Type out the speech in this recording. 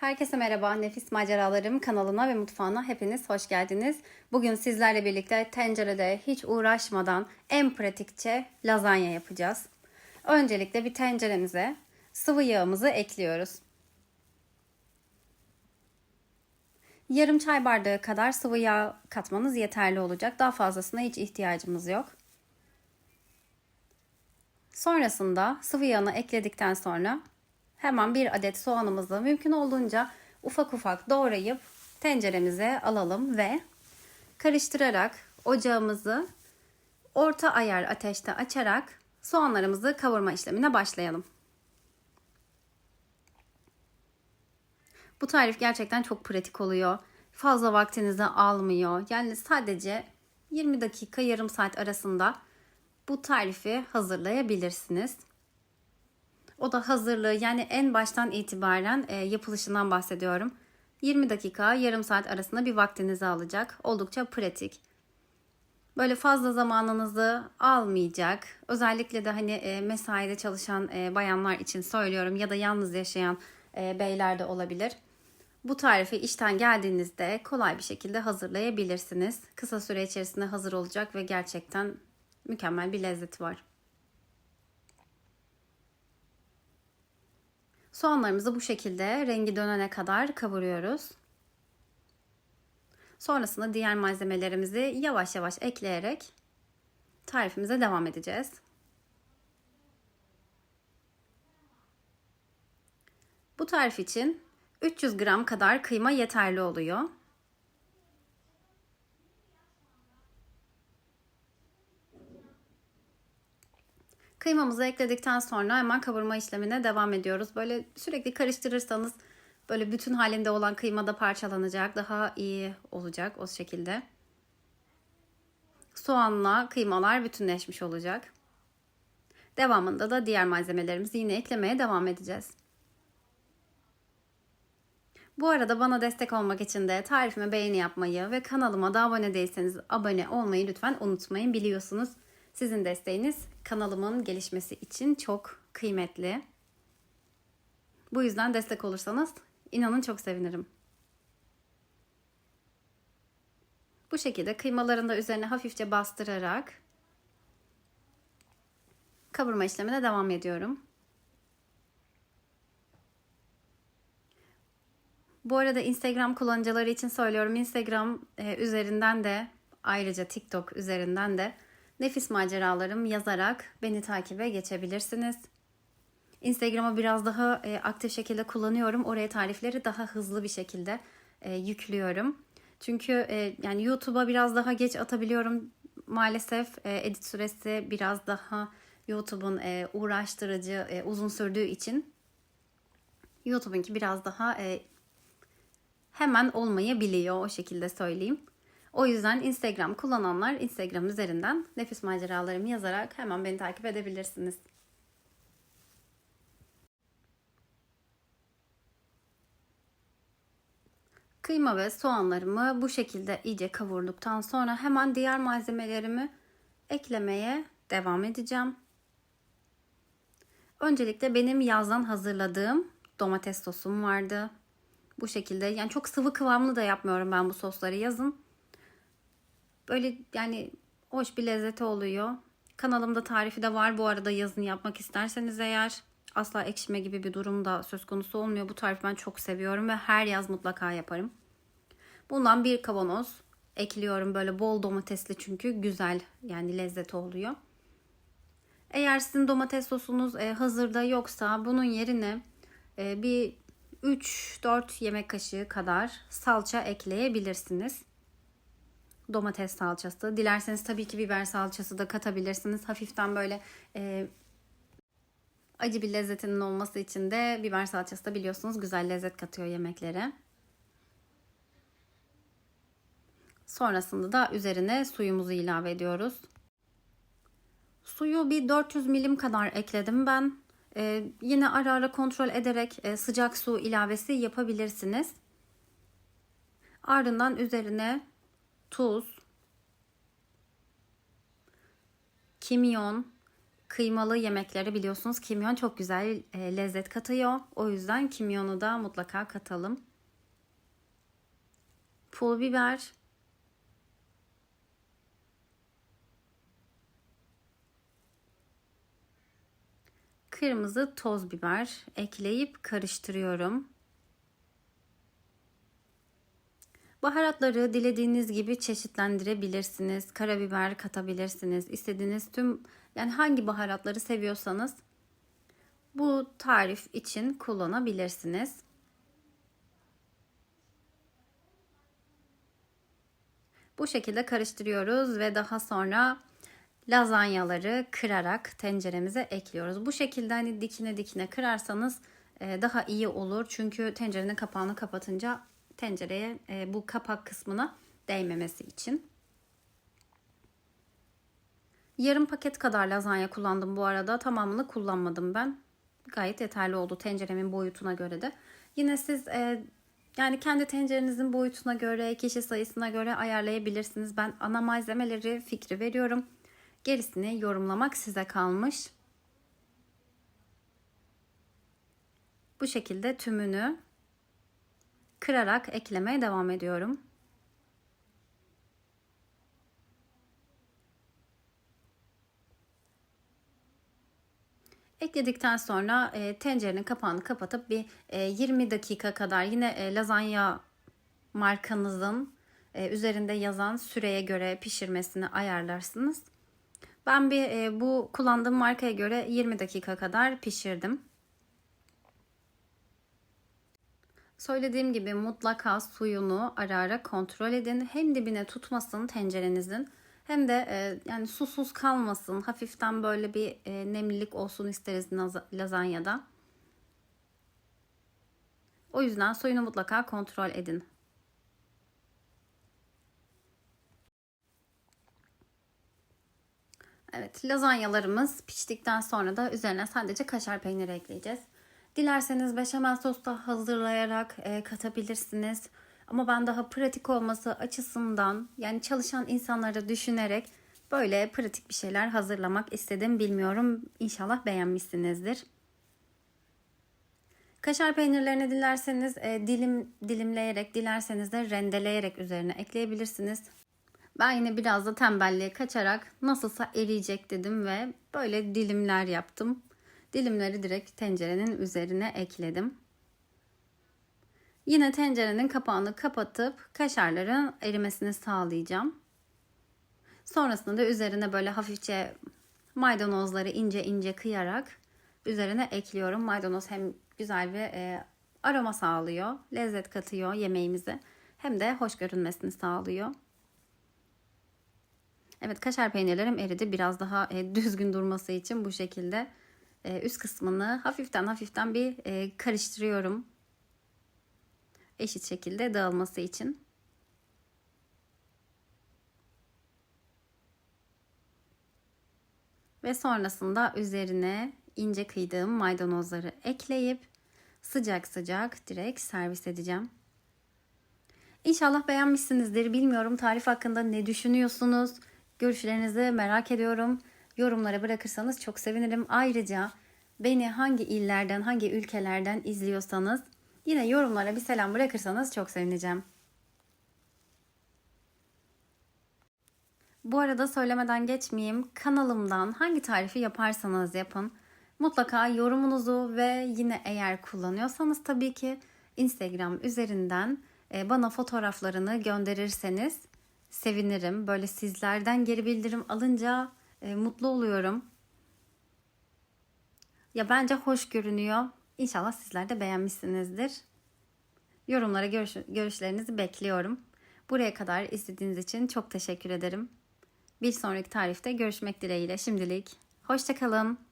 Herkese merhaba, Nefis Maceralarım kanalına ve mutfağına hepiniz hoş geldiniz. Bugün sizlerle birlikte tencerede hiç uğraşmadan en pratikçe lazanya yapacağız. Öncelikle bir tenceremize sıvı yağımızı ekliyoruz. Yarım çay bardağı kadar sıvı yağ katmanız yeterli olacak. Daha fazlasına hiç ihtiyacımız yok. Sonrasında sıvı yağını ekledikten sonra hemen bir adet soğanımızı mümkün olduğunca ufak ufak doğrayıp tenceremize alalım ve karıştırarak ocağımızı orta ayar ateşte açarak soğanlarımızı kavurma işlemine başlayalım. Bu tarif gerçekten çok pratik oluyor. Fazla vaktinizi almıyor. Yani sadece 20 dakika yarım saat arasında bu tarifi hazırlayabilirsiniz. O da hazırlığı yani en baştan itibaren e, yapılışından bahsediyorum. 20 dakika yarım saat arasında bir vaktinizi alacak. Oldukça pratik. Böyle fazla zamanınızı almayacak. Özellikle de hani e, mesaide çalışan e, bayanlar için söylüyorum ya da yalnız yaşayan e, beyler de olabilir. Bu tarifi işten geldiğinizde kolay bir şekilde hazırlayabilirsiniz. Kısa süre içerisinde hazır olacak ve gerçekten mükemmel bir lezzeti var. Soğanlarımızı bu şekilde rengi dönene kadar kavuruyoruz. Sonrasında diğer malzemelerimizi yavaş yavaş ekleyerek tarifimize devam edeceğiz. Bu tarif için 300 gram kadar kıyma yeterli oluyor. Kıymamızı ekledikten sonra hemen kavurma işlemine devam ediyoruz. Böyle sürekli karıştırırsanız böyle bütün halinde olan kıyma da parçalanacak. Daha iyi olacak o şekilde. Soğanla kıymalar bütünleşmiş olacak. Devamında da diğer malzemelerimizi yine eklemeye devam edeceğiz. Bu arada bana destek olmak için de tarifime beğeni yapmayı ve kanalıma da abone değilseniz abone olmayı lütfen unutmayın. Biliyorsunuz sizin desteğiniz kanalımın gelişmesi için çok kıymetli. Bu yüzden destek olursanız inanın çok sevinirim. Bu şekilde kıymaların da üzerine hafifçe bastırarak kavurma işlemine devam ediyorum. Bu arada Instagram kullanıcıları için söylüyorum. Instagram e, üzerinden de ayrıca TikTok üzerinden de Nefis maceralarım yazarak beni takibe geçebilirsiniz. Instagram'ı biraz daha e, aktif şekilde kullanıyorum. Oraya tarifleri daha hızlı bir şekilde e, yüklüyorum. Çünkü e, yani YouTube'a biraz daha geç atabiliyorum. Maalesef e, edit süresi biraz daha YouTube'un e, uğraştırıcı, e, uzun sürdüğü için YouTube'unki biraz daha e, hemen olmayabiliyor o şekilde söyleyeyim. O yüzden Instagram kullananlar Instagram üzerinden nefis maceralarımı yazarak hemen beni takip edebilirsiniz. Kıyma ve soğanlarımı bu şekilde iyice kavurduktan sonra hemen diğer malzemelerimi eklemeye devam edeceğim. Öncelikle benim yazdan hazırladığım domates sosum vardı. Bu şekilde yani çok sıvı kıvamlı da yapmıyorum ben bu sosları yazın. Böyle yani hoş bir lezzeti oluyor. Kanalımda tarifi de var bu arada yazın yapmak isterseniz eğer. Asla ekşime gibi bir durum da söz konusu olmuyor. Bu tarifi ben çok seviyorum ve her yaz mutlaka yaparım. Bundan bir kavanoz ekliyorum böyle bol domatesli çünkü güzel yani lezzeti oluyor. Eğer sizin domates sosunuz e, hazırda yoksa bunun yerine e, bir 3-4 yemek kaşığı kadar salça ekleyebilirsiniz domates salçası. Dilerseniz tabii ki biber salçası da katabilirsiniz. Hafiften böyle e, acı bir lezzetinin olması için de biber salçası da biliyorsunuz güzel lezzet katıyor yemeklere. Sonrasında da üzerine suyumuzu ilave ediyoruz. Suyu bir 400 milim kadar ekledim ben. Ee, yine ara ara kontrol ederek e, sıcak su ilavesi yapabilirsiniz. Ardından üzerine tuz, kimyon, kıymalı yemeklere biliyorsunuz kimyon çok güzel e, lezzet katıyor. O yüzden kimyonu da mutlaka katalım. Pul biber. Kırmızı toz biber ekleyip karıştırıyorum. Baharatları dilediğiniz gibi çeşitlendirebilirsiniz. Karabiber katabilirsiniz. İstediğiniz tüm yani hangi baharatları seviyorsanız bu tarif için kullanabilirsiniz. Bu şekilde karıştırıyoruz ve daha sonra lazanyaları kırarak tenceremize ekliyoruz. Bu şekilde hani dikine dikine kırarsanız e, daha iyi olur. Çünkü tencerenin kapağını kapatınca tencereye e, bu kapak kısmına değmemesi için. Yarım paket kadar lazanya kullandım bu arada. Tamamını kullanmadım ben. Gayet yeterli oldu tenceremin boyutuna göre de. Yine siz e, yani kendi tencerenizin boyutuna göre, kişi sayısına göre ayarlayabilirsiniz. Ben ana malzemeleri fikri veriyorum. Gerisini yorumlamak size kalmış. Bu şekilde tümünü kırarak eklemeye devam ediyorum. Ekledikten sonra e, tencerenin kapağını kapatıp bir e, 20 dakika kadar yine e, lazanya markanızın e, üzerinde yazan süreye göre pişirmesini ayarlarsınız. Ben bir e, bu kullandığım markaya göre 20 dakika kadar pişirdim. Söylediğim gibi mutlaka suyunu ara ara kontrol edin. Hem dibine tutmasın tencerenizin hem de e, yani susuz kalmasın. Hafiften böyle bir e, nemlilik olsun isteriz lazanyada. O yüzden suyunu mutlaka kontrol edin. Evet lazanyalarımız piştikten sonra da üzerine sadece kaşar peyniri ekleyeceğiz. Dilerseniz beşamel sos da hazırlayarak e, katabilirsiniz. Ama ben daha pratik olması açısından yani çalışan insanları düşünerek böyle pratik bir şeyler hazırlamak istedim. Bilmiyorum inşallah beğenmişsinizdir. Kaşar peynirlerini dilerseniz e, dilim dilimleyerek dilerseniz de rendeleyerek üzerine ekleyebilirsiniz. Ben yine biraz da tembelliğe kaçarak nasılsa eriyecek dedim ve böyle dilimler yaptım. Dilimleri direkt tencerenin üzerine ekledim. Yine tencerenin kapağını kapatıp kaşarların erimesini sağlayacağım. Sonrasında da üzerine böyle hafifçe maydanozları ince ince kıyarak üzerine ekliyorum. Maydanoz hem güzel bir e, aroma sağlıyor, lezzet katıyor yemeğimize hem de hoş görünmesini sağlıyor. Evet kaşar peynirlerim eridi. Biraz daha e, düzgün durması için bu şekilde üst kısmını hafiften hafiften bir e, karıştırıyorum. Eşit şekilde dağılması için. Ve sonrasında üzerine ince kıydığım maydanozları ekleyip sıcak sıcak direkt servis edeceğim. İnşallah beğenmişsinizdir. Bilmiyorum tarif hakkında ne düşünüyorsunuz? Görüşlerinizi merak ediyorum. Yorumlara bırakırsanız çok sevinirim. Ayrıca beni hangi illerden, hangi ülkelerden izliyorsanız yine yorumlara bir selam bırakırsanız çok sevineceğim. Bu arada söylemeden geçmeyeyim. Kanalımdan hangi tarifi yaparsanız yapın. Mutlaka yorumunuzu ve yine eğer kullanıyorsanız tabii ki Instagram üzerinden e, bana fotoğraflarını gönderirseniz sevinirim. Böyle sizlerden geri bildirim alınca e, mutlu oluyorum. Ya bence hoş görünüyor. İnşallah sizler de beğenmişsinizdir. Yorumlara görüş, görüşlerinizi bekliyorum. Buraya kadar izlediğiniz için çok teşekkür ederim. Bir sonraki tarifte görüşmek dileğiyle şimdilik. Hoşçakalın.